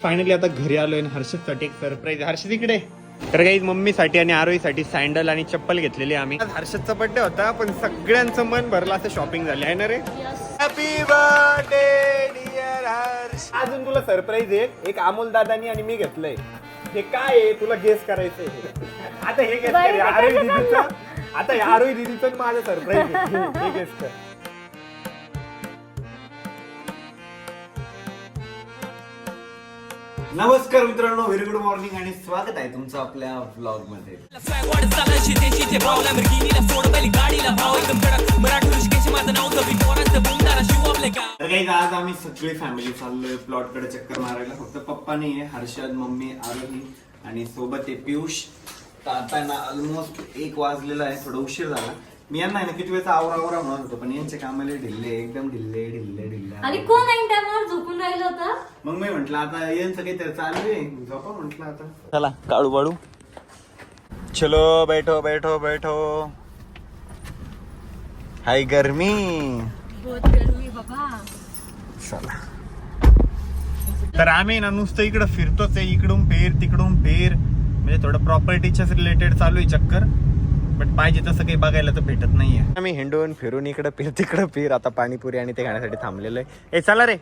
Finally आता घरी आलोय आणि हर्षदसाठी एक सरप्राईज हर्षद इकडे तर काही मम्मीसाठी आणि आरोहीसाठी सँडल आणि चप्पल घेतलेली आम्ही. आज हर्षदचा बर्थडे होता पण सगळ्यांचं मन भरलं असं शॉपिंग झाली आहे ना रे? Happy birthday dear Harsh. अजून तुला सरप्राईज आहे. एक अमोल दादानी आणि मी घेतलंय. हे काय आहे? तुला गेस करायचंय. आता हे गेस कर. आरोही दिदीचं. आता आरोही दिदीचं माझं सरप्राईज हे गेस कर. नमस्कार मित्रांनो व्हेरी गुड मॉर्निंग आणि स्वागत आहे तुमचं आपल्या ब्लॉगमध्ये तर काही आज आम्ही सगळी फॅमिली चाललोय प्लॉटकडे चक्कर मारायला. फक्त पप्पा नाहीये हर्षद मम्मी आरोही आणि सोबत आहे पियुष. तर आता ना ऑलमोस्ट एक वाजलेला आहे थोडा उशीर झाला. मी यांना आहे ना किती वेळचा आवरा आवरा म्हणत होतो पण यांचे कामाले ढिल्ले एकदम ढिल्ले ढिल्ले ढिल्ले. आणि कोण ऐन टायमावर झोपून राहिलं होतं? मग मी म्हंटल आता यांचं काहीतरी चालू आहे. झोपा म्हंटल आता. चला काळू बाळू. चलो बैठो बैठो बैठो. हाय गर्मी. बहुत गरमी बाबा. चला. तर आम्ही ना नुसतं इकडं फिरतोच आहे इकडून फेर तिकडून फेर. म्हणजे थोडं प्रॉपर्टीच्याच रिलेटेड चालू आहे चक्कर. बट पाहिजे तसं काही बघायला तर भेटत नाहीये. आम्ही हिंडून फिरून इकडं फिर तिकडं फिर. आता पाणीपुरी आणि ते खाण्यासाठी थांबलेलं आहे. ए चला रे.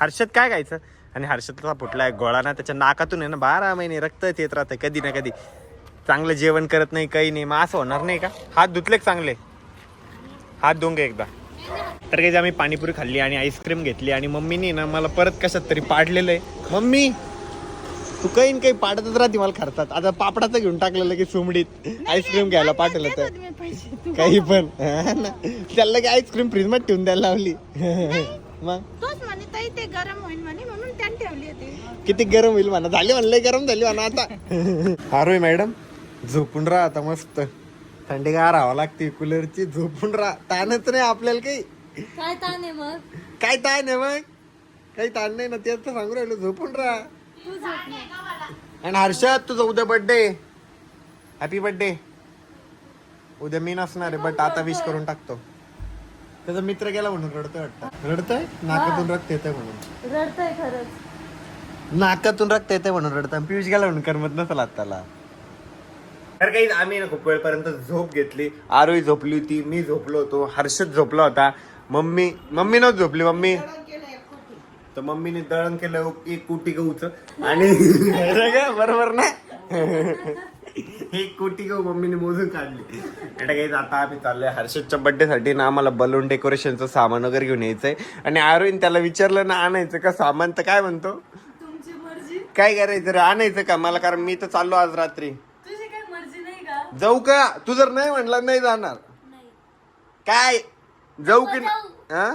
हर्षद काय खायचं? आणि हर्षदचा फुटलाय गोळा ना त्याच्या नाकातून आहे ना बारा महिने रक्त येत राहतं कधी ना कधी. चांगलं जेवण करत नाही काही नाही. मग असं होणार नाही का? हात धुतले चांगले. हात धुवून एकदा. तर काही आम्ही पाणीपुरी खाल्ली आणि आईस्क्रीम घेतली आणि मम्मीनी ना मला परत कशात तरी पाडलेलं आहे. मम्मी! तू काही न काही पाडतच राहते मला खर्चात आता पापडाचं घेऊन टाकलेलं की सुमडीत आईस्क्रीम घ्यायला पाठवलं तर. काही पण. त्याला की आईस्क्रीम फ्रीजमध्ये ठेवून द्यायला लावली. मग? तोच म्हणे ताई ते गरम होईल म्हणे म्हणून त्याने ठेवली होती. किती गरम होईल म्हणा. झाली म्हणलं गरम झाली म्हणा आता. हारोय मॅडम झोपून राहा आता मस्त. थंडी गार राहावं लागते कूलरची झोपून राहा. ताणच नाही आपल्याला काही. काय ताण आहे मग? काय ताण नाही मग? काही ताण नाही ना तेच तर सांगू राहिलो झोपून राहा. आणि हर्षद तुझा उद्या बर्थडे हॅपी बर्थडे उद्या मी नसणार आहे बट आता विश करून टाकतो. त्याचा मित्र गेला म्हणून रडतोय वाटतं. रडतोय? नाकातून रक्त येतंय म्हणून. रडतंय खरंच. नाकातून रक्त येते म्हणून रडतं पियुष गेला म्हणून करमत नसेल त्याला तर काही आम्ही ना खूप वेळपर्यंत झोप घेतली. आरोही झोपली होती मी झोपलो होतो. हर्षद झोपला होता. मम्मी मम्मी नव्हती झोपली मम्मी. तर मम्मीने दळण केलं एक कोटी गहूच आणि बरोबर ना? एक कोटी गहू मम्मीने मोजून काढली. आता काही आता आम्ही चाललोय हर्षदच्या बर्थडे साठी ना आम्हाला बलून डेकोरेशनचं सामान वगैरे घेऊन यायचंय. आणि आरोहीन त्याला विचारलं ना आणायचं का सामान? तर काय म्हणतो? तुमची मर्जी. काय करायचं रे? आणायचं का? मला कारण मी तर चाललो आज रात्री. तुझी काय मर्जी नाही का? जाऊ का? तू जर नाही म्हणला नाही जाणार. नाही. काय? जाऊ की हा.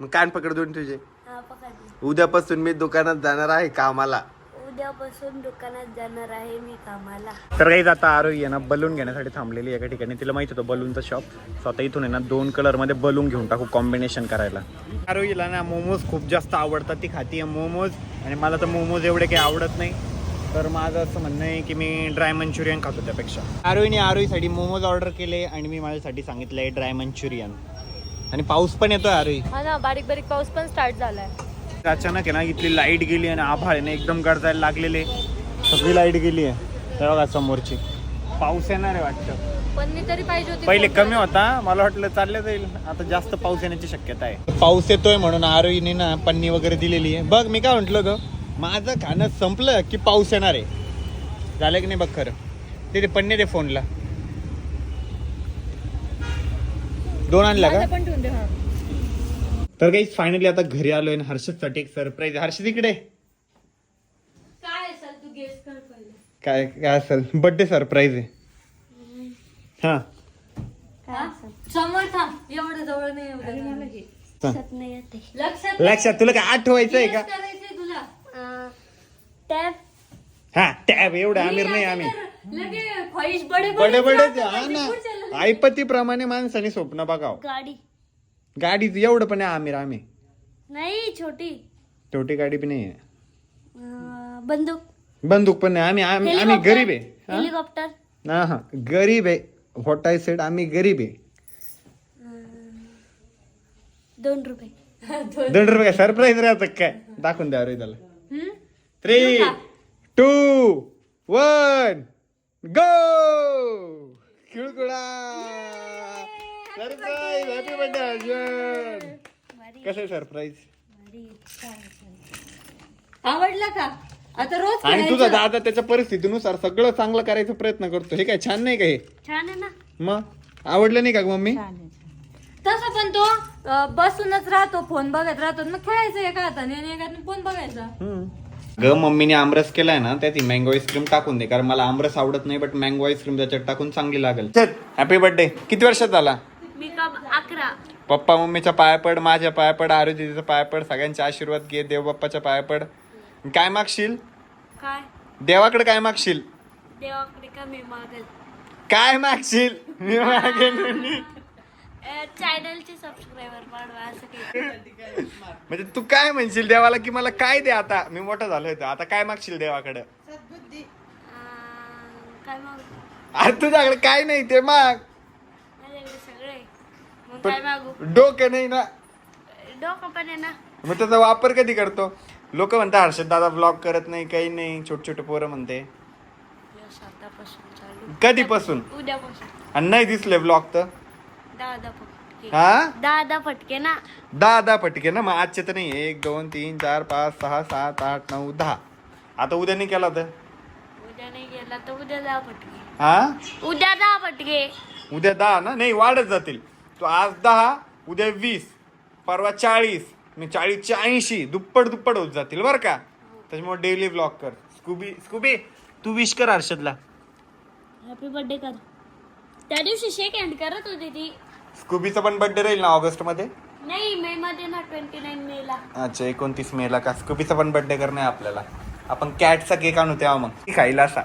मग कान पकड दोन तुझे. पकडली उद्यापासून मी दुकानात जाणार आहे कामाला. उद्यापासून दुकानात जाणार आहे मी कामाला. तर काही आता आरोही आहे ना बलून घेण्यासाठी थांबलेली एका ठिकाणी. तिला माहीत होतं बलूनचं शॉप स्वतः इथून आहे ना दोन कलरमध्ये बलून घेऊन टाकू कॉम्बिनेशन करायला. आरोहीला ना मोमोज खूप जास्त आवडतात. ती खाती मोमोज आणि मला तर मोमोज एवढे काही आवडत नाही. तर माझं असं म्हणणं आहे की मी ड्राय मंचुरियन खातो त्यापेक्षा. आरोहीने आरोहीसाठी मोमोज ऑर्डर केले आणि मी माझ्यासाठी सांगितलंय ड्राय मंचुरियन आणि पाऊस पण येतोय आरोही हा ना बारीक बारीक पाऊस पण स्टार्ट झालाय. अचानक आहे ना इथली लाइट गेली आणि आभाळ आहे ना एकदम गडजायला लागलेले. सगळी लाइट गेली आहे. हे बघा समोरची. पाऊस येणार आहे वाटतं. पण मी तरी पाहिजे होती पहिले कमी होता मला वाटलं चाललं जाईल. आता जास्त पाऊस येण्याची शक्यता आहे. पाऊस येतोय म्हणून आरोईने ना पन्नी वगैरे दिलेली आहे. बघ मी काय म्हंटल ग? माझं खाणं संपलं की पाऊस येणार आहे. झालं की नाही बघ खरं? ते ते पन्ने दे फोनला. दोन आणला का? पण ठेवून दे हा. तर काही फायनली आता घरी आलोय आणि हर्षदसाठी एक सरप्राईज हर्षद इकडे. काय असेल तू गेस कर पहिले. काय काय असेल? बर्थडे सरप्राईज आहे. हा. हा? समोर थांब. एवढं जवळ नाही एवढं लक्षात नाही येते लक्षात लक्षात तुला काय आठवायचं आहे का? Guess करायचंय तुला. टॅप हा टॅब एवढं आमिर नाही आम्ही लगे ख्वाहिश बडे बडे बडे जातं, हा कधी ना. पुढच्या आईपतीप्रमाणे माणसाने स्वप्न बघाव. गाडी. गाडीच एवढं पण आहे आमिर आम्ही नाही छोटी. छोटी गाडी पण नाही आहे अं, बंदूक. बंदूक पण नाही. आम्ही आम्ही आम्ही हेलिकॉप्टर. गरीब आहे. हा? हेलिकॉप्टर. हा हा. गरीब आहे. व्हॉट आय सेड आम्ही गरीब आहे. दोन रुपये. दोन रुपये सरप्राईज राहतं काय? दाखवून द्या रे त्याला हम्म? Three two one go किळकुळा. Surprise happy birthday Arjun. कसं सरप्राईज आवडला का? आता रोज आणि. तुझा दादा त्याच्या परिस्थितीनुसार सगळं चांगलं करायचा प्रयत्न करतो. हे काय छान नाही का हे? छान आहे ना? मग? आवडलं नाही का ग मम्मी? तसं पण तो अं, बसूनच राहतो फोन बघत राहतो. मग खेळायचं एका हाताने आणि एका हाताने फोन बघायचा ग मम्मीने आमरस केलाय ना त्यात मँगो आईस्क्रीम टाकून दे कारण मला आमरस आवडत नाही बट मँगो आईस्क्रीम त्याच्यात टाकून चांगली लागेल. चल. हॅपी बर्थडे किती वर्षात झाला? मी का अकरा. पप्पा मम्मीच्या पाया पड माझ्या पाया पड आरू दीदीचा पाया पड सगळ्यांचे आशीर्वाद घे देव बाप्पाच्या पाया पड. काय मागशील? काय? देवाकडे काय मागशील? देवाकडे का मी मागेल? काय मागशील? मी मागेन. म्हणे. चॅनलचे सबस्क्रायबर वाढवा असं काही म्हणजे तू काय म्हणशील देवाला की मला काय दे आता? मी मोठा झालोय तर. आता काय मागशील देवाकडे? सद्बुद्धी. काय मागू? अरे तुझ्याकडे काय नाही ते माग. माझ्याकडे सगळे मग पण काय मागू? डोकं नाही ना. डोकं पण आहे ना. मग त्याचा वापर कधी करतो? लोक म्हणतात हर्षद दादा ब्लॉग करत नाही काही नाही. छोटे छोटे पोरं म्हणते. यस आतापासून चालू. कधीपासून? उद्यापासून. आणि नाही दिसले ब्लॉग तर? दहा दहा फटके. हा? फटके ना. दहा दहा फटके ना मग आजचे तर नाही एक दोन तीन चार पाच सहा सात आठ नऊ दहा. आता उद्या नाही केला तर? उद्या नाही गेला तर उद्या दहा फटके. हा? उद्या दहा फटके. उद्या दहा ना? नाही वाढत जातील. तो आज दहा उद्या वीस परवा चाळीस मी चाळीसचे ऐंशी दुप्पट दुप्पट होत जातील बरं का? त्याच्यामुळे डेली ब्लॉग कर. स्कूबी स्कूबी तू विश कर हर्षदला. हॅपी बर्थडे कर. त्या दिवशी शेक हँड करत होती ती. स्कूबीचा पण बर्थडे राहील ना ऑगस्टमध्ये नाही मे मध्ये ना ट्वेंटी नाईन मे ला. अच्छा एकोणतीस मे ला का? स्कूबीचा पण बर्थडे करणे आपल्याला. आपण कॅटचा केक आणू तेव्हा मग. ती खायला असा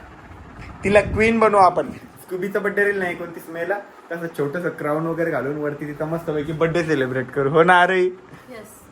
तिला क्वीन बनवू आपण. स्कूबीचा बर्थडे राहील ना एकोणतीस मे ला? कसं छोटस क्राऊन वगैरे घालून वरती तिचा मस्त पैकी बर्थडे सेलिब्रेट करू. हो ना अरे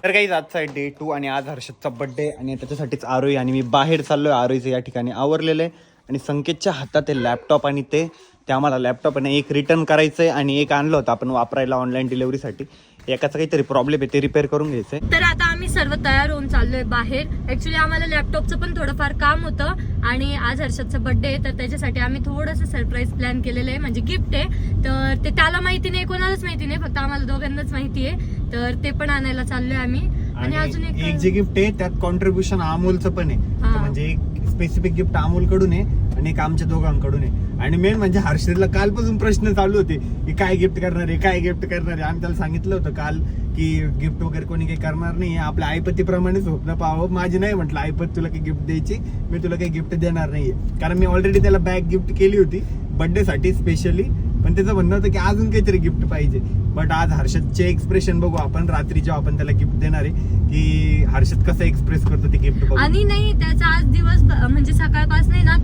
तर काही आजचा आहे डे टू आणि आज हर्षदचा बर्थडे आणि त्याच्यासाठीच आरोही आणि मी बाहेर चाललोय. आरोहीचं या ठिकाणी आवरलेलं आहे. आणि संकेतच्या हातात आहे लॅपटॉप आणि ते. ते आम्हाला लॅपटॉप आणि एक रिटर्न करायचं आहे आणि एक आणलं होतं आपण वापरायला ऑनलाईन डिलिव्हरीसाठी एकाचा काहीतरी प्रॉब्लेम आहे ते रिपेअर करून घ्यायचं आहे तर आता आम्ही सर्व तयार होऊन चाललोय बाहेर. ऍक्च्युली आम्हाला लॅपटॉपचं पण थोडंफार काम होतं आणि आज हर्षदचा बर्थडे आहे तर त्याच्यासाठी आम्ही थोडंसं सरप्राईज प्लॅन केलेलं आहे म्हणजे गिफ्ट आहे. तर ते त्याला माहिती नाही कोणालाच माहिती नाही फक्त आम्हाला दोघांनाच माहिती आहे. तर ते पण आणायला चाललोय आम्ही. आणि अजून एक एक जे गिफ्ट आहे त्यात कॉन्ट्रीब्युशन अमोलचं पण आहे. म्हणजे स्पेसिफिक गिफ्ट अमोलकडून आहे आणि एक आमच्या दोघांकडून आहे. आणि मेन म्हणजे हर्षदला कालपासून प्रश्न चालू होते की काय गिफ्ट करणार आहे काय गिफ्ट करणार आहे? आम्ही त्याला सांगितलं होतं काल की गिफ्ट वगैरे कोणी काही करणार नाही. आपल्या आईपतीप्रमाणे स्वप्न पाहावं माझी नाही म्हटलं आईपत तुला काही गिफ्ट द्यायची? मी तुला काही गिफ्ट देणार नाहीये. कारण मी ऑलरेडी त्याला बॅग गिफ्ट केली होती. बर्थडे साठी स्पेशली पण त्याचं म्हणणं होतं की अजून काहीतरी गिफ्ट पाहिजे बट आज हर्षदचे एक्सप्रेशन बघू आपण रात्री जेव्हा आपण त्याला गिफ्ट देणार आहे की हर्षद कसं एक्सप्रेस करतो ते गिफ्ट बघू आणि नाही त्याचा आज दिवस म्हणजे सकाळपासून ना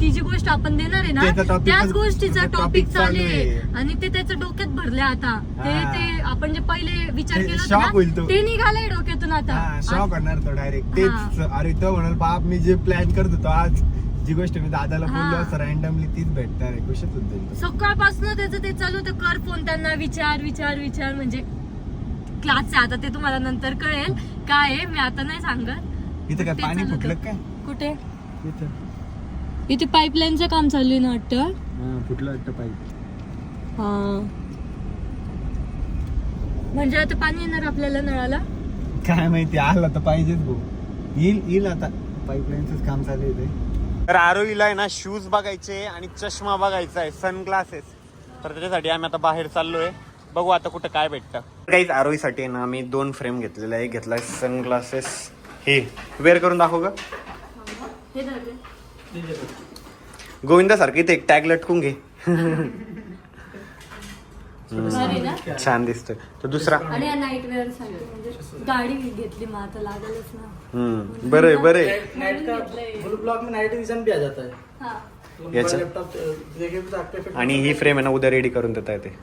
ती जी गोष्ट आपण देणार आहे ना त्याचा गोष्टीचा टॉपिक चालू आहे. आणि ते त्याच्या डोक्यात भरले आता ते. ते आपण जे पहिले विचार केला तो. निघालंय डोक्यातून आता शॉक होणार तो डायरेक्ट. तेच अरे तो म्हणाल बाप मी जे प्लॅन करत होतो आज जी गोष्ट मी दादाला हा. बोललो असं रॅन्डमली तीच भेटणार आहे. खुशच होत. सकाळपासून त्याचं ते चालू होतं. कर फोन त्यांना विचार विचार विचार. म्हणजे क्लासचे आता ते तुम्हाला नंतर कळेल. काय आहे मी आता नाही सांगत. इथं काय ते पाणी चालू फुटलं होतं. काय? कुठे? इथं. इथे पाईपलाईनचं काम चालू आहे ना वाटतं? हा, फुटलं वाटतं पाहिजे हा. म्हणजे आता पाणी येणार आपल्याला नळाला? काय माहिती आलं तर पाहिजेच भाऊ. येईल येईल आता. पाईपलाईनच काम चालू आहे ते. तर आरोईला आहे ना शूज बघायचे आणि चष्मा बघायचा आहे सनग्लासेस तर त्याच्यासाठी आम्ही आता बाहेर चाललोय. बघू आता कुठं काय भेटतं. काहीच आरोईसाठी ना आम्ही दोन फ्रेम घेतलेले आहे. घेतलाय सनग्लासेस हे वेअर करून दाखव ग. गोविंदासारखं इथे एक टॅग लटकून घे. भारी ना? छान दिसतोय. तो दुसरा? आणि या नाईट वेअरसाठी म्हणजे गाडी घेतली मग आता लागेलच ना. हम्म. बरं आहे बरं आहे. नाइट का फुल ब्लॉक में नाइट विजन भी आ जाता है. हा याच्या- लैपटॉप देखे तो आपके effect- आणि ही फ्रेम आहे ना उद्या रेडी करून देता येते.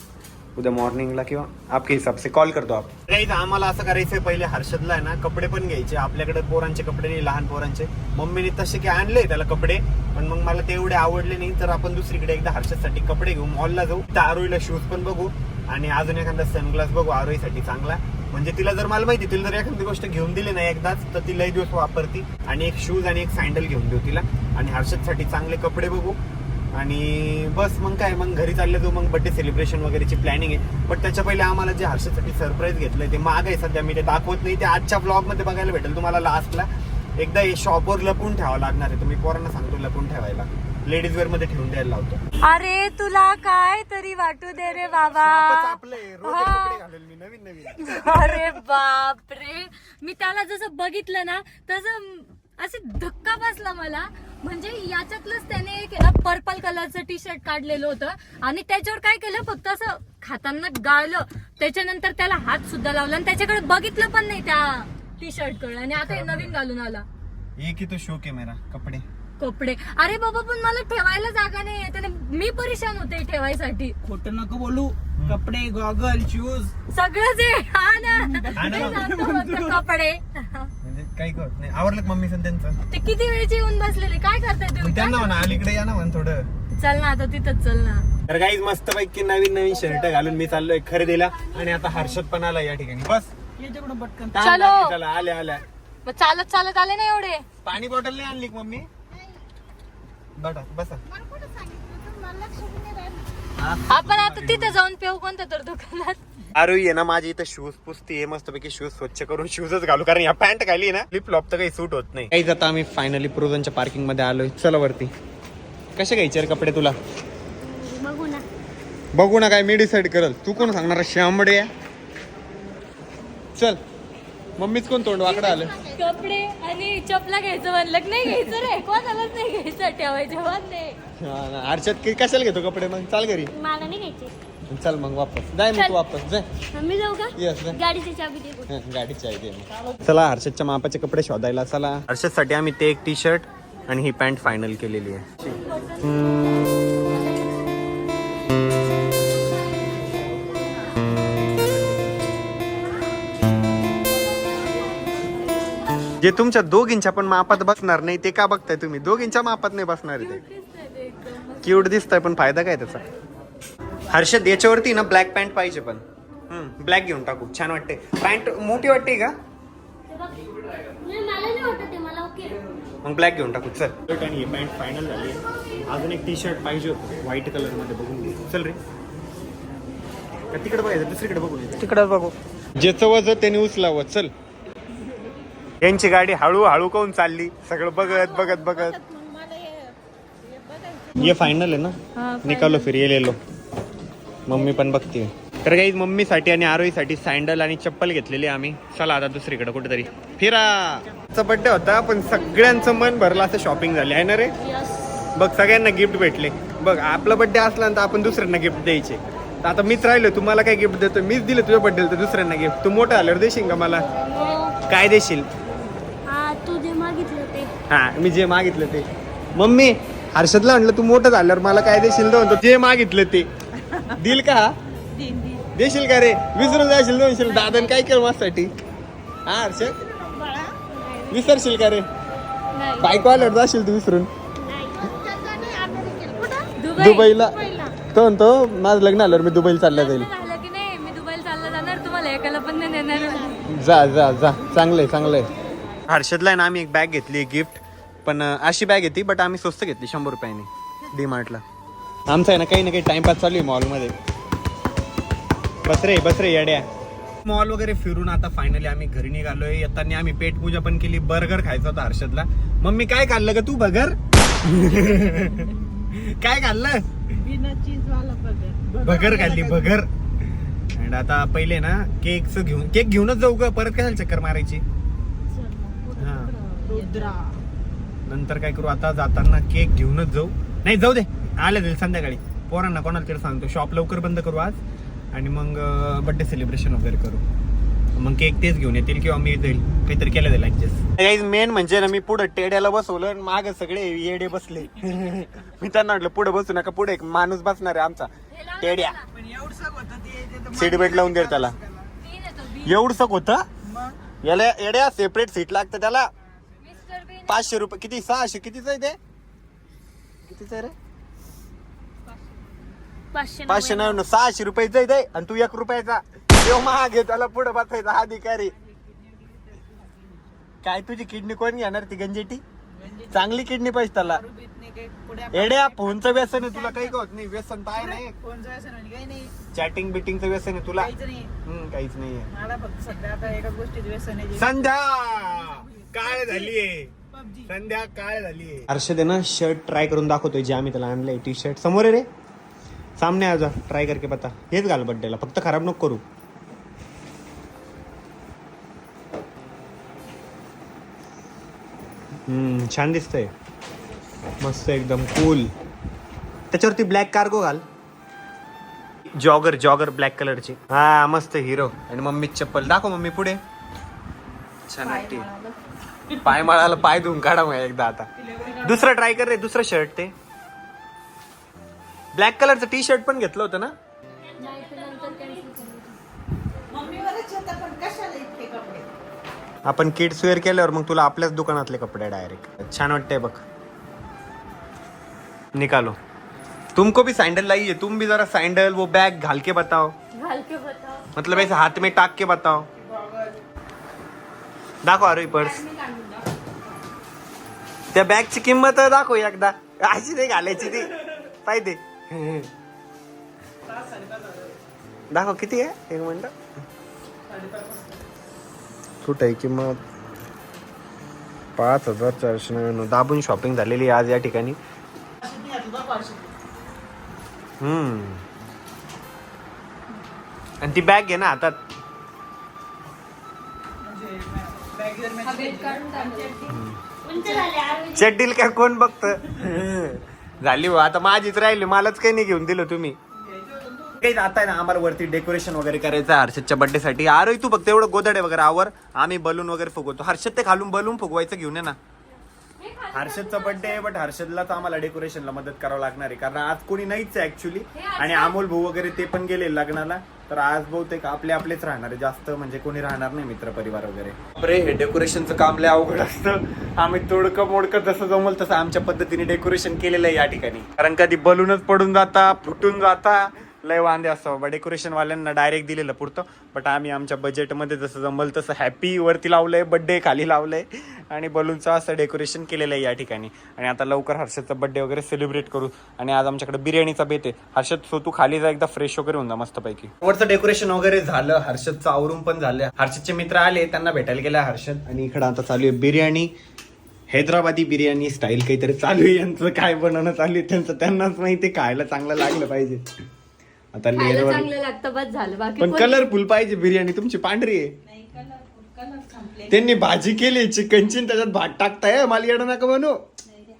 उद्या मॉर्निंगला किंवा आपके हिसाब से कॉल करतो आप आम्हाला असं करायचं पहिले हर्षदला आहे ना कपडे पण घ्यायचे. आपल्याकडे पोरांचे कपडे नाही लहान पोरांचे. मम्मीने तसे की आणले त्याला कपडे पण मग मला तेवढे आवडले नाही. तर आपण दुसरीकडे एकदा हर्षदसाठी कपडे घेऊ मॉलला जाऊ. त्या आरोईला शूज पण बघू आणि अजून एखादा सनग्लास बघू आरोईसाठी चांगला. म्हणजे तिला जर मला माहिती तिला जर एखादी गोष्ट घेऊन दिली ना एकदाच तर ती लई दिवस वापरती. आणि एक शूज आणि एक सँडल घेऊन देऊ तिला. आणि हर्षदसाठी चांगले कपडे बघू. आणि बस मग काय मग घरी चालले जाऊ मग बर्थडे सेलिब्रेशन वगैरेची प्लॅनिंग आहे. पण त्याच्या पहिले आम्हाला जे हर्षदसाठी सरप्राईज घेतलंय ते माग आहे सध्या. मी ते दाखवत नाही. ते आजच्या ब्लॉगमध्ये बघायला भेटेल तुम्हाला लास्टला एकदा हे शॉपवर लपून ठेवावं लागणार आहे. तुम्ही पोरांना सांगतो लपून ठेवायला. लेडीज वेअरमध्ये ठेवून द्यायला लावतो. अरे तुला काय तरी वाटू दे रे बाबा. मी नवीन नवीन. अरे बाप रे मी त्याला जसं बघितलं ना तसं असे धक्का बसला मला. म्हणजे याच्यातलंच त्याने एक ना पर्पल कलरचं टी शर्ट काढलेलं होतं. आणि त्याच्यावर काय केलं फक्त असं खाताना गाळलं. त्याच्यानंतर त्याला हात सुद्धा लावला आणि त्याच्याकडे बघितलं पण नाही त्या टी शर्टकडे आणि आता हे नवीन घालून आला. एक ही तो शोक आहे मेरा कपडे. कपडे. अरे बाबा पण मला ठेवायला जागा नाही त्याने मी परेशान होते ठेवायसाठी. खोटं नको बोलू. कपडे गॉगल शूज सगळंच आहे हा ना. हा ना. ते सांगतो फक्त कपडे. काही कळत नाही. आवडलं का मम्मी त्यांचं? ते किती वेळचे येऊन बसलेले? काय करताय मग त्यांना म्हणा अलीकडे या ना म्हण थोडं. चल ना आता तिथंच चल ना. तर काही मस्त पैकी नवीन नवीन शर्ट घालून मी चाललोय खरेदीला. आणि आता हर्षद पण आला या ठिकाणी. बस. याच्याकडून पटकन. चलो चला. आल्या आल्या. मग चालत चालत आले ना एवढे? पाणी बॉटल नाही आणली का मम्मी? बटा बसा. आपण आता तिथे जाऊन पेऊ कोणत्या तर दुकानात? अरे ये ना माझी इथं शूज पुसती मस्त पैकी शूज स्वच्छ करून शूजच घालू. कारण या पॅन्ट घाली ना फ्लिप फ्लॉप तर काही सूट होत नाही. काही आता आम्ही फायनली प्रोझनच्या पार्किंगमध्ये आलोय. चला वरती. कसे घ्यायचे रे कपडे तुला? बघू ना. बघू ना काय मी डिसाईड करल. तू कोण सांगणार? शांबडे चल. मम्मीच कोण तोंड वाकडं आलं? कपडे आणि चपला घ्यायचं म्हणलं की नाही घ्यायचं रे? कोणालाच नाही घ्यायचं ठेवायचं हर्षद कि- कशाला घेतो कपडे मग? चाल घरी. मला नाही घ्यायचे. चल मग वापस. जाय मग तू वापस जाय. मी जाऊ का? येस जाय. गाडीची चाबी दे हं, गाडीची ते. चला हर्षदच्या मापाचे कपडे शोधायला चला. हर्षदसाठी आम्ही ते एक टी शर्ट आणि ही पॅन्ट फायनल केलेली आहे. जे तुमच्या दोघींच्या पण मापात बसणार नाही ते का बघताय तुम्ही? दोघींच्या मापात नाही बसणार आहे ते. क्यूट दिसतंय पण फायदा काय त्याचा? हर्षद याच्यावरती ना ब्लॅक पॅन्ट पाहिजे पण. ब्लॅक घेऊन टाकू. छान वाटते पॅन्ट मोठी वाटते का? मला नाही वाटत मला ओके. मग ब्लॅक घेऊन टाकू. चल. आणि ही पॅन्ट फायनल झाली. अजून एक टी शर्ट पाहिजे होतं. व्हाईट कलरमध्ये बघून घे. चल रे. तिकडे बघायचं? दुसरीकडे बघू तिकडे बघू. ज्याचं वज त्याने उचलावं. चल. यांची गाडी हळू हळू काऊन चालली? सगळं बघत बघत बघत. मग मला हे हे बघायचं. ये फायनल आहे ना? निकालो फिर येलेलो मम्मी पण बघते तर काही मम्मीसाठी आणि आरोहीसाठी सँडल आणि चप्पल घेतलेली आम्ही. चला आता दुसरीकडे कुठेतरी. फिरा! बर्थडे होता पण सगळ्यांचं मन भरलं असं शॉपिंग झाली. आहे ना रे? बघ सगळ्यांना गिफ्ट भेटले. बघ आपला बर्थडे असला तर आपण दुसऱ्यांना गिफ्ट द्यायचे. तर आता मीच राहिलो तुम्हाला काय गिफ्ट देतो मीच दिलं तुझ्या बर्थडे तर दुसऱ्यांना गिफ्ट तू मोठं आल्यावर देशील का मला? काय देशील? हा तू जे मागितलं ते. हा मी जे मागितलं ते. मम्मी हर्षदला म्हटलं तू मोठं झाल्यावर मला काय देशील? तर म्हणतो जे मागितलं ते. दिल का? देशील का रे? विसरून जाशील दोनशील. दादन काय केलं माझ्यासाठी? हा हर्षद? विसरशील का रे? बायको आल्यावर जाशील तू विसरून. दुबई दुबईला. तो म्हणतो माझं लग्न आल्यावर मी दुबईला चालला जाईल. झालं की नाही? मी दुबईला चालला जाणार तुम्हाला एकाला पण नाही देणार. जा जा जा. चांगलंय चांगलंय. हर्षदला आहे ना आम्ही एक बॅग घेतली गिफ्ट पण अशी बॅग घेतली बट आम्ही स्वस्त घेतली शंभर रुपयाने. डी मार्टला आमचा आहे ना काही ना काही टाइमपास चालू आहे मॉलमध्ये बस रे बस रे येड्या. मॉल वगैरे फिरून आता फायनली आम्ही घरी निघालोय. येताना आम्ही पेट पूजा पण केली बर्गर खायचा होता हर्षदला. मम्मी काय खाल्लं का तू बगर काय खाल्लं? बिना चीज वाला बघ भगर खाल्ली भगर आणि आता पहिले ना केकच घेऊन केक घेऊनच जाऊ का परत कशाला चक्कर मारायची? हा. नंतर काय करू आता जाताना केक घेऊनच जाऊ. नाही जाऊ दे. आले जाईल संध्याकाळी. पोरांना कोणाला तरी सांगतो शॉप लवकर बंद करू आज आणि मग बर्थडे सेलिब्रेशन वगैरे करू. मग केक तेच घेऊन येतील किंवा मी देईल काहीतरी केलं जाईल ऍडजस्ट मेन म्हणजे ना मी पुढे टेड्याला बसवलं आणि माग सगळे येडे बसले. मी त्यांना म्हटलं पुढे बसू नका पुढे एक माणूस बसणार आहे आमचा. टेड्या. पण एवढं होतं ते ते तर सीट बेल्ट लावून दे त्याला. एवढसक होत? याला येड्या सेपरेट सीट लागतं त्याला. पाचशे रुपये किती? सहाशे कितीच आहे ते? कितीच आहे रे? पाचशे पाचशे नव्याण्णव सहाशे रुपयाचं आहे ते आणि तू एक रुपयाचा. यो मागे त्याला पुढे बसायचा अधिकारी. काय तुझी किडनी कोण घेणार ती गंजेटी? चांगली किडनी पाहिजे त्याला. एड्या फोनचं व्यसन आहे तुला काही होत नाही व्यसन काय नाही म्हणजे काही नाही. चॅटिंग बिटिंगचं व्यसन आहे तुला. काहीच नाही. हम्म, काहीच नाहीये मला फक्त सध्या आता एका गोष्टीत व्यसन आहे संध्या! काळ झालीये. पबजी. संध्या काळ झालीये. हर्षद आहे ना शर्ट ट्राय करून दाखवतोय जे आम्ही त्याला आणलंय टी शर्ट समोर आहे रे. सामने आ जा. ट्राय करके बता. हेच घाल बड्डेला फक्त खराब नको करू. हम्म छान दिसतंय. मस्त एकदम. कूल त्याच्यावरती ब्लॅक कार्गो घाल. जॉगर जॉगर ब्लॅक कलरची हा मस्त हिरो आणि मम्मी चप्पल. दाखव मम्मी पुढे. छान वाटते पाय मळाला पाय धुवून काढा मग एकदा आता. दुसरं ट्राय कर रे. दुसरं शर्ट ते. ब्लॅक कलरचं टी शर्ट पण घेतलं होतं ना? मम्मीवरच येतं पण कशाला इतके कपडे? आपण किड्स वेअर केल्यावर मग तुला आपल्याच दुकानातले कपडे डायरेक्ट छान वाटतंय बघ. निकालो. तुमको भी सैंडल लाइए तुम भी जरा सैंडल वो बैग घाल के बताओ. घाल के बताओ. मतलब ऐसे हाथ में टाक के बताओ. दाखव अरे पर्स. त्या बॅगची किंमत दाखव एकदा. अशी नाही घालायची ती. पाहिजे दाखव किती आहे? एक मिनिट. कुठे आहे किंमत? पाच हजार चारशे नव्याण्णव. दाबून शॉपिंग झालेली आहे आज या ठिकाणी. आणि ती बॅग घे ना हातात. चड्डील काय कोण बघत? झाली हो आता माझीच राहिली मलाच काही नाही घेऊन दिलं तुम्ही. काही आता ना आम्हाला वरती डेकोरेशन वगैरे करायचं आहे हर्षदच्या बर्थडे साठी. अरे तू फक्त एवढं गोदडे वगैरे आवर. आम्ही बलून वगैरे फुगवतो. हर्षद ते खालून बलून फुगवायचं घेऊन ये ना. हर्षदचा बर्थडे आहे बट हर्षदलाच आम्हाला डेकोरेशनला मदत करावं लागणार आहे. कारण आज कोणी नाहीच आहे ऍक्च्युली आणि अमोल भाऊ वगैरे ते पण गेले लग्नाला. तर आज बहुतेक आपले आपलेच राहणार आहे. जास्त म्हणजे कोणी राहणार नाही मित्र परिवार वगैरे. अरे हे डेकोरेशनचं काम लय अवघड असतं. आम्ही तोडकं मोडकं जसं जमल तसं आमच्या पद्धतीने डेकोरेशन केलेलं आहे या ठिकाणी. कारण कधी बलूनच पडून जाता फुटून जाता. लय वांदे असतो डेकोरेशन वाल्यांना डायरेक्ट दिलेलं पुरतं. बट आम्ही आमच्या बजेटमध्ये जसं जमल तसं हॅपी वरती लावलंय बड्डे खाली लावलंय. आणि बलूनचं असं डेकोरेशन केलेलं आहे या ठिकाणी. आणि आता लवकर हर्षदचा बड्डे वगैरे सेलिब्रेट करू. आणि आज आमच्याकडे बिर्याणीचा बेत आहे. हर्षद सो तू खाली जा एकदा फ्रेश वगैरे होऊन जा मस्तपैकी. वरचं डेकोरेशन वगैरे झालं. हर्षदचं आवरून पण झालं. हर्षदचे मित्र आले त्यांना भेटायला गेला हर्षद. आणि इकडं आता चालू आहे बिर्याणी. हैदराबादी बिर्याणी स्टाईल काहीतरी चालू आहे. यांचं काय बनवणं चालू आहे? त्यांचं त्यांनाच माहिती खायला चांगलं लागलं पाहिजे. आता खायला लेअरवर चांगलं लागतं बस झालं. बाकी पण कोणी- कलरफुल पाहिजे बिर्याणी तुमची पांढरी आहे. त्यांनी भाजी केली चिकनची त्याच्यात भात टाकताय मला येणं नका बनू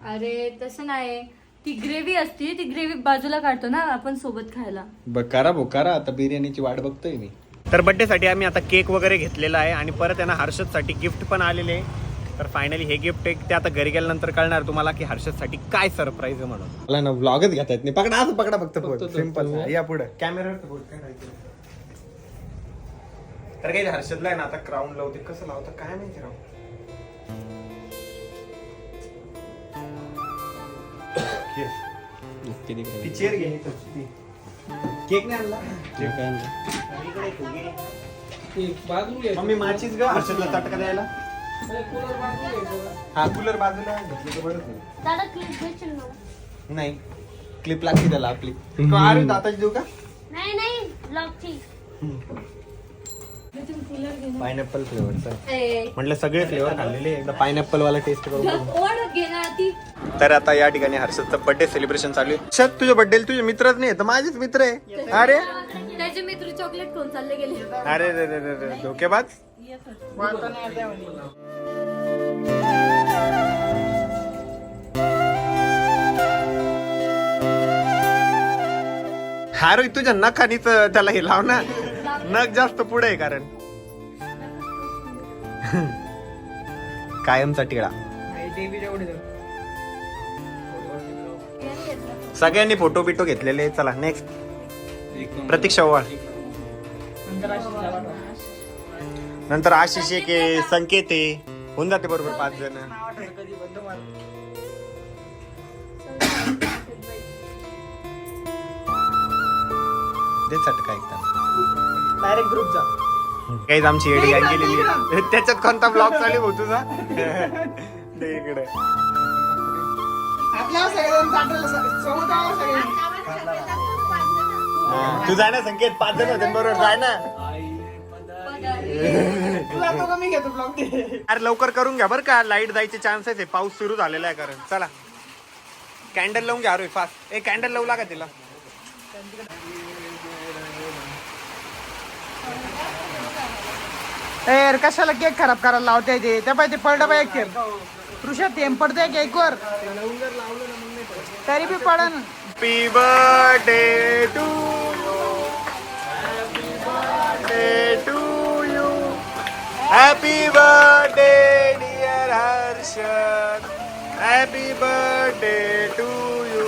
अरे तसं नाही. ती ग्रेव्ही असती ती ग्रेव्ही बाजूला काढतो ना आपण सोबत खायला. बघ करा करा. आता बिर्याणीची वाट बघतोय मी. तर बर्थडे साठी आम्ही आता केक वगैरे घेतलेला आहे आणि परत त्यांना हर्षदसाठी गिफ्ट पण आलेले आहे. तर फायनली हे गिफ्ट एक ते आता घरी गेल्यानंतर कळणार तुम्हाला की हर्षदसाठी काय सरप्राईज आहे म्हणून. मला ना व्लॉगच घेता येत नाही. पकडा असं पकडा फक्त सिंपल या पुढे. कॅमेरा तर काही हर्षदला आहे ना आता क्राऊन लावते कसं लावतं? काय माहिती राव? ती चेअर घे. ती. केक नाही आणला? इकडे फुगे. मम्मी माझीच ग हर्षदला चटका द्यायला. हा. कूलर बाजूला घेतलं तर बरंच होईल. दादा क्लिप भेटेल ना नाही. क्लिप लागते त्याला आपली. तो अरे दाताची देऊ का? नाही नाही. ब्लॉकची पायनॅपल फ्लेवरचा ए, म्हटलं सगळे फ्लेवर खाल्लेले एकदा पायनॅपल वाला टेस्ट. ओढ ती. तर आता या ठिकाणी हर्षदचा बर्थडे सेलिब्रेशन चालू आहे. हर्षद तुझ्या बर्थडे तुझे मित्रच नाही तर माझेच मित्र आहे. अरे? त्याचे मित्र चॉकलेट खाऊन चालले गेले. अरे रे रे रे रे. धोकेबाज. वाटतं हा रोहित तुझ्या नखानीच त्याला हे लाव ना. नख जास्त पुढे आहे कारण. कायमचा टिळा. सगळ्यांनी फोटो बिटो घेतलेले. चला नेक्स्ट प्रतीक्षा शव्वाळ नंतर आशिष एक आहे, संकेत आहे. होऊन जाते बरोबर पाच जण. दे चटका एकदा डायरेक्ट ग्रुप जा. काहीच आमची एडी गँग गेलेली आहे. त्याच्यात कोणता ब्लॉग चालू भाऊ तुझा? दे इकडे. आपल्या सगळ्यांना ताटाला सग- सोबत आहो. सगळ्यांनी. हा, तू जाय ना संकेत. पाच जण होते बरोबर. जाय ना. तुला तो मी घेतो ब्लॉग अरे लवकर करून घ्या बरं का. लाइट जायचे चान्सेस आहे. पाऊस सुरू झालेला आहे कारण. चला. कॅन्डल लावून घ्या अरे फास्ट. ए कॅन्डल लावू लागा तिला. यार कशाला केक खराब करायला लावते ते? त्या पाहिजे पडलं पाहिजे केक ऋषा थेंब पडते केकवर तरी बी पडन. Happy birthday to birthday to happy birthday dear Harshad happy birthday to you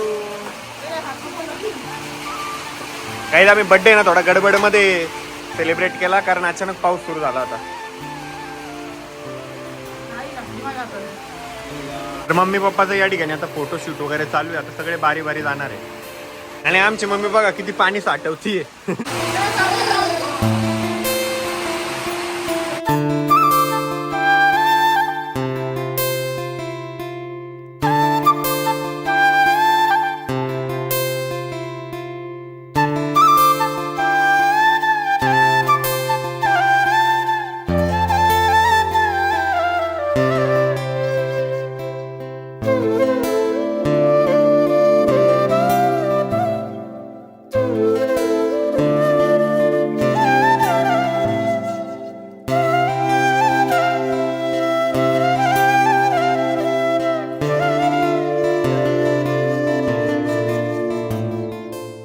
काही आम्ही बर्थडे ना थोडा गडबडमध्ये सेलिब्रेट केला कारण अचानक पाऊस सुरू झाला होता. तर मम्मी पप्पाचं या ठिकाणी आता फोटोशूट वगैरे चालू आहे. आता सगळे बारी बारी जाणार आहे. आणि आमची मम्मी बघा किती पाणी साठवतीये.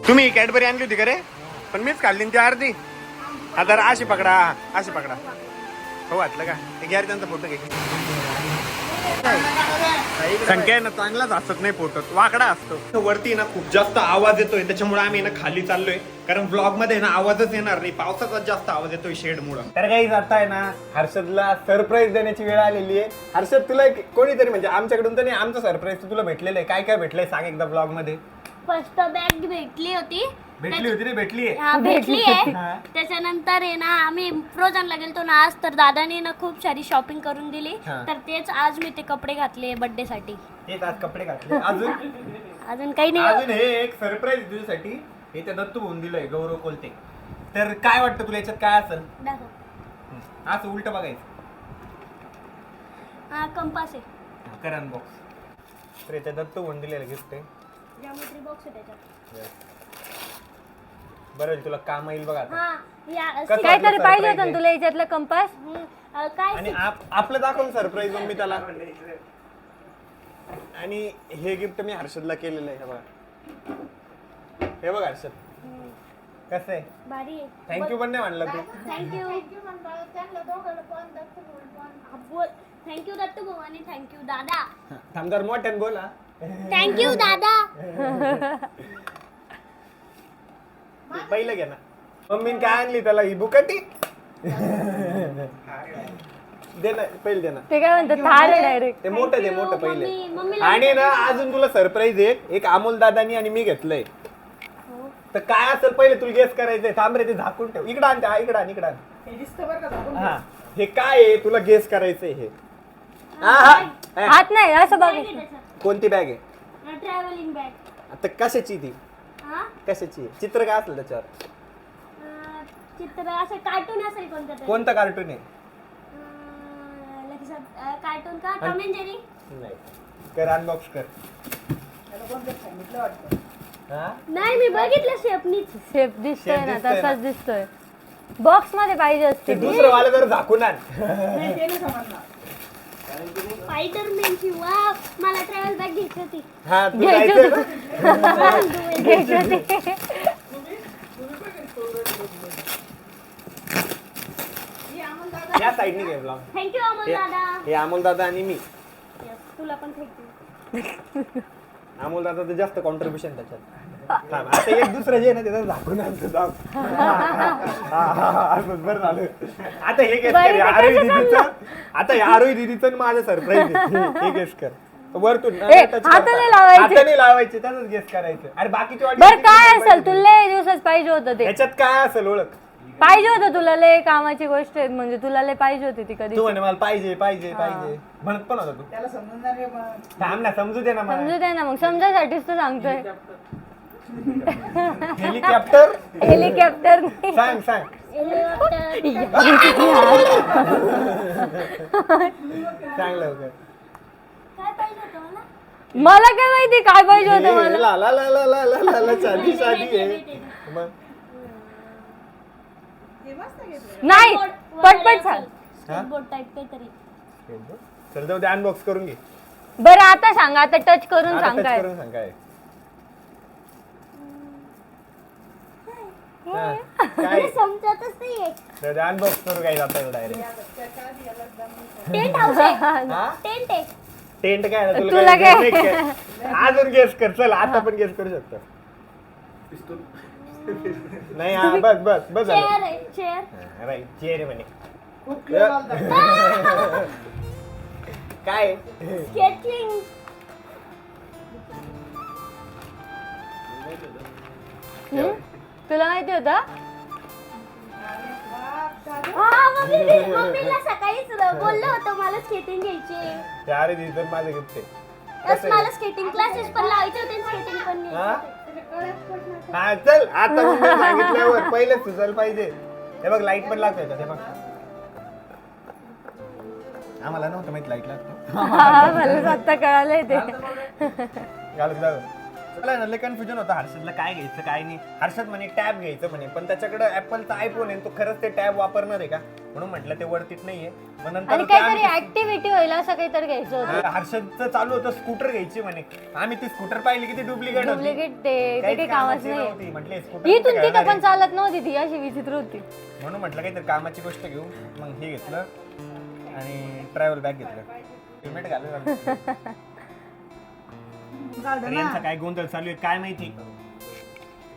तुम्ही कॅडबरी आणली होती का रे? पण मीच खाल्ली ना ती अर्धी. आता अशी पकडा अशी पकडा. हो वाटलं का? ते घ्या रे त्यांचा फोटो घे. संख्या आहे ना चांगलाच असत नाही फोटो. वाकडा असतो. वरती ना खूप जास्त आवाज येतोय त्याच्यामुळे आम्ही ना खाली चाललोय. कारण ब्लॉगमध्ये ना आवाजच येणार नाही पावसाचा जास्त आवाज येतोय शेड मुळे तर काही जात आहे ना हर्षदला सरप्राईज देण्याची वेळ आलेली आहे. हर्षद तुला एक कोणीतरी म्हणजे आमच्याकडून तर नाही आमचं सरप्राईज तुला भेटलेलं आहे. काय काय भेटलंय सांग एकदा ब्लॉगमध्ये. फर्स्ट बॅग भेटली होती. भेटली होती रे भेटली आहे हा भेटली आहे हा. त्याच्यानंतर आहे ना आम्ही फ्रोजनला गेलतो ना आज तर दादानी ना खूप सारी शॉपिंग करून दिली. हा. तर तेच आज मी ते कपडे घातले बर्थडे साठी. आज कपडे घातले. अजून? अजून काही नाही. अजून हे एक सरप्राईज तुझ्यासाठी. हे त्या दत्तू होऊन दिलंय गौरव कोलते. तर काय वाटतं तुला याच्यात काय असेल? दाखव. असं उलट बघायचं. हा कंपास आहे. कर अनबॉक्स तर याच्या दत्तू होऊन दिलेलं गिफ्ट आहे. जॉमेट्री बॉक्स आहे त्याच्यात. बरं तुला काम येईल बघा आता. हा या कसं काहीतरी वाटलं पाहिजे होतं? ना तुला याच्यातलं कंपास? हम्म, अं, काय आणि आप- आपलं दाखवून सरप्राईज मी त्याला. आणि हे गिफ्ट मी हर्षदला केलेलं आहे हे बघा. हे बघ हर्षद. कसं आहे? भारी आहे. थँक्यू पण नाही म्हणलं तू. थँक्यू थँक्यू दत्तू भाऊ आणि थँक्यू दादा. थांबदार मोठ्यान बोला. थँक्यू दादा पहिलं घे ना. मम्मीने काय आणली त्याला? ही बुकाटी? दे ना पहिले दे ना. ते काय म्हणतात थार डायरेक्ट ते मोठं दे मोठं मम्मी- पहिले मम्मीला आणि ना अजून तुला सरप्राईज एक. एक अमोल दादानी आणि मी घेतलंय. हो. तर काय असेल पहिले तुला गेस करायचंय. थांब रे ते झाकून ठेव. इकडं आण ते, इकडं आण इकडं आण. हे दिसतं बरं का हा. हे काय आहे? तुला गेस करायचंय हे. हा, हा. हा. हात नाही असं बघ. कोणती बॅग आहे? ट्रॅव्हलिंग बॅग आता कशाची ती? हा? कशाची? आहे? चित्र काय असेल त्याच्यावर? अं, चित्र असं कार्टून असेल कोणतं तरी. कोणतं कार्टून आहे? अं, लक्षात अं, कार्टून का? टॉम अँड जेरी नाही. कर अनबॉक्स कर. त्याला कोणतं सांगितलं वाटतं? हा? नाही मी बघितलं शेपनीच शेप दिसतोय Shape ना दिसतोय ना. तसाच दिसतोय. बॉक्समध्ये पाहिजे ते असते दुसरं वाला जर झाकून आण. नाही ते नाही समजणार. स्पायडरमॅनची वा मला ट्रॅव्हल बॅग घ्यायची होती. हा तू घ्यायची जायचं ना? घ्यायची होती. या साईडने घे ब्लॉग. थँक्यू अमोल दादा. हे अमोल दादा आणि मी. Yes, तुला पण थँक्यू अमोल दादा जास्त कॉन्ट्रीब्युशन त्याच्यात. थांब, आता एक दुसरं जे आहे ना त्याचं झाकून आणतो जाऊ बरं झालं. आता हे गेस कर ते आरोही दिदीचं आता हे आरोही दिदीचं आणि माझं सरप्राईज हे गेस कर. वरतून न- ए, न touch हाताने करता. लावायचे. हाताने लावायचे त्याच गेस करायचं. अरे बाकीची बर काय असेल? तुला लय पाहिजे होतं ते. त्याच्यात काय असेल ओळख? पाहिजे होतं तुला लय कामाची गोष्ट आहे म्हणजे तुला लय पाहिजे होती ती कधी तू म्हणे मला पाहिजे पाहिजे पाहिजे. म्हणत पण होता तू. त्याला समजून. थांब ना समजू दे ना मला. समजू दे ना मग समजायसाठीच तर सांगतोय. हेलिकॉप्टर हेलिकॉप्टर सांग सांग. होतं. मला काय माहिती काय पाहिजे होतं मला? ए, ला ला ला ला ला ला ला ला शादी शादी आहे. मग? नाही पटपट सांग. स्केटबोर्ड टाईप काहीतरी चल जाऊ दे अनबॉक्स करून घे. बरं आता सांग आता टच करून आता सांग touch काय. करून सांग काय. हा, काय? समजतच नाहीये. अनबॉक्स करू काय जाता डायरेक्ट टेंट हाऊस आहे. टेंट आहे. टेंट काय ना, तुला तुला काय? काय? काय? अजून गेस कर चल आता पण गेस करू शकतो. नाही हा बस बस बस चेअर आहे चेअर राईट चेअर म्हणे. काय? स्केचिंग? तुला माहिती होतं हा? मम्मी मम्मीला सकाळीच बोललो होतो मला स्केटिंग घ्यायची. दिवस माझं मला स्केटिंग क्लासेस पण लावायचे होते स्केटिंग पण नाही. हा? हा चल आता मम्मी सांगितल्यावर पहिले सुचल पाहिजे. हे बघ लाइट पण लागतोय का ते बघ. आम्हाला नव्हतं माहीत लाइट लागतो. हा, मला आता कळालंय ते. घालून जाऊ मला ना लय कन्फ्युजन होतं हर्षदला काय घ्यायचं काय नाही. हर्षद म्हणे टॅब घ्यायचं म्हणे. पण त्याच्याकडे ऍपलचा आयफोन आहे तो खरंच ते टॅब वापरणार आहे का? म्हणून म्हटलं ते वरतीत नाहीये. मग नंतर आणि ते काहीतरी आम्ही- ऍक्टिव्हिटी होईल असं काहीतरी घ्यायचं होतं. हा, हर्षदचं चालू होतं स्कूटर घ्यायची म्हणे. आम्ही ती स्कूटर पाहिली की ती डुप्लिकेट होती? डुप्लिकेट ते ते काहीच काही कामाच कामाची नाही नव्हती. म्हटले पण? चालत नव्हती ती अशी विचित्र होती. म्हणून म्हटलं काहीतरी कामाची गोष्ट घेऊ मग हे घेतलं आणि ट्रॅव्हल बॅग घेतलं. हेल्मेट घालून यांचा काय गोंधळ चालू आहे काय माहिती?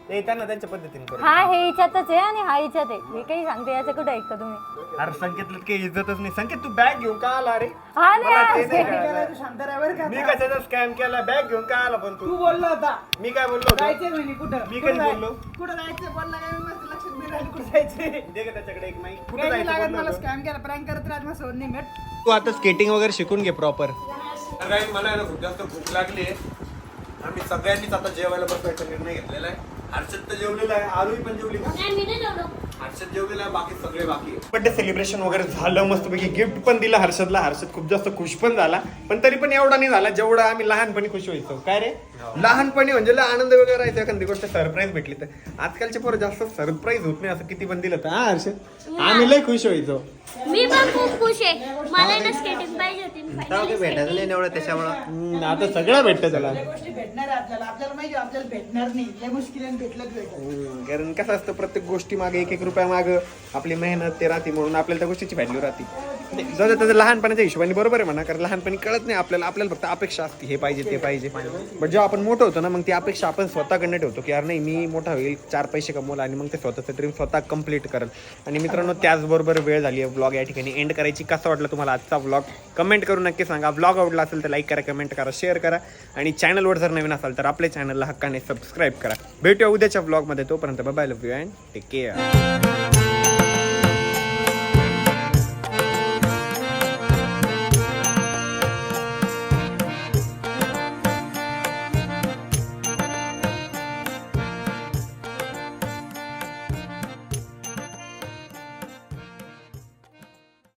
ते येताना त्यांच्या पद्धतीने करू. हा हे हिच्यातच आहे आणि हा हिच्यात आहे. मी काही सांगते याचं कुठं ऐकता तुम्ही. अरे संकेतला काही इज्जतच नाही. संकेत तू बॅग घेऊन का आला अरे हा नाही मला. ते नाही. त्याला कळालं. तू शांत राहा बरं का मी आता. कशाचा स्कॅम केला? बॅग घेऊन का आला पण तू? तू बोलला होता. मी काय बोललो होतो? जायचंय म्हणे कुठं? मी कुठं कधी जाय- बोललो? कुठं जायचंय? बोलला काय? मी माझं लक्षात नाही राहिलं कुठं जायचंय. दे का त्याच्याकडे एक माईक कुठे काही नाही जायचं लागत मला? स्कॅम केला. प्रँक करत राहत माझं सोड नाही भेट तू आता स्केटिंग वगैरे शिकून घे प्रॉपर मला आहे ना खूप जास्त भूक लागली आहे. आम्ही सगळ्यांनीच आता जेवायला बसवायचा निर्णय घेतलेला आहे. हर्षद तर जेवलेला आहे आरुही पण जेवली नाही मी नाही जेवलो. हर्षद जेवलेला आहे बाकी सगळे बाकी आहे. बर्थडे सेलिब्रेशन वगैरे झालं मस्तपैकी गिफ्ट पण दिलं हर्षदला. हर्षद खूप जास्त खुश पण झाला. पण तरी पण एवढा नाही झाला जेवढा आम्ही लहानपणी खुश व्हायचो. काय रे? लहानपणी म्हणजे लय आनंद वगैरे राहायचा एखादी गोष्ट सरप्राईज भेटली तर. आजकालचे पोरं जास्त सरप्राईज होत नाही असं किती पण दिलं तर. हा हर्षद? आम्ही लय खुश व्हायचो. मी पण खूप खुश आहे. मला ना स्केटिंग पाहिजे होती. finally skating. एवढं त्याच्यामुळं. हम्म, आता सगळं भेटतं त्याला. या गोष्टी भेटणार आहे आपल्याला. आपल्याला माहिती आहे, आपल्याला भेटणार नाही. लय मुश्किलीने भेटलं भेटत हम्म, कारण कसं असतं प्रत्येक गोष्टी मागे एक एक रुपया मागे आपली मेहनत ते राहते म्हणून आपल्याला त्या गोष्टीची व्हॅल्यू राहते. नाही, जाऊ त्याचं लहानपणाच्या हिशोबाने बरोबर आहे म्हणा कारण लहानपणी कळत नाही आपल्याला आपल्याला फक्त अपेक्षा असते हे पाहिजे ते पाहिजे. बट जेव्हा आपण मोठं होतो ना मग ती अपेक्षा आपण स्वतःकडनं ठेवतो की यार नाही मी मोठा होईल चार पैसे कमवला आणि मग ते स्वतःचं ड्रीम स्वतः कंप्लीट करेल. आणि मित्रांनो त्याचबरोबर वेळ झाली आहे ब्लॉग या ठिकाणी एंड करायची. कसं वाटलं तुम्हाला आजचा ब्लॉग कमेंट करून नक्की सांगा. ब्लॉग आवडला असेल तर लाईक करा कमेंट करा शेअर करा. आणि चॅनलवर जर नवीन असाल तर आपल्या चॅनलला हक्काने सबस्क्राईब करा. भेटूया उद्याच्या ब्लॉगमध्ये तोपर्यंत bye love you and take care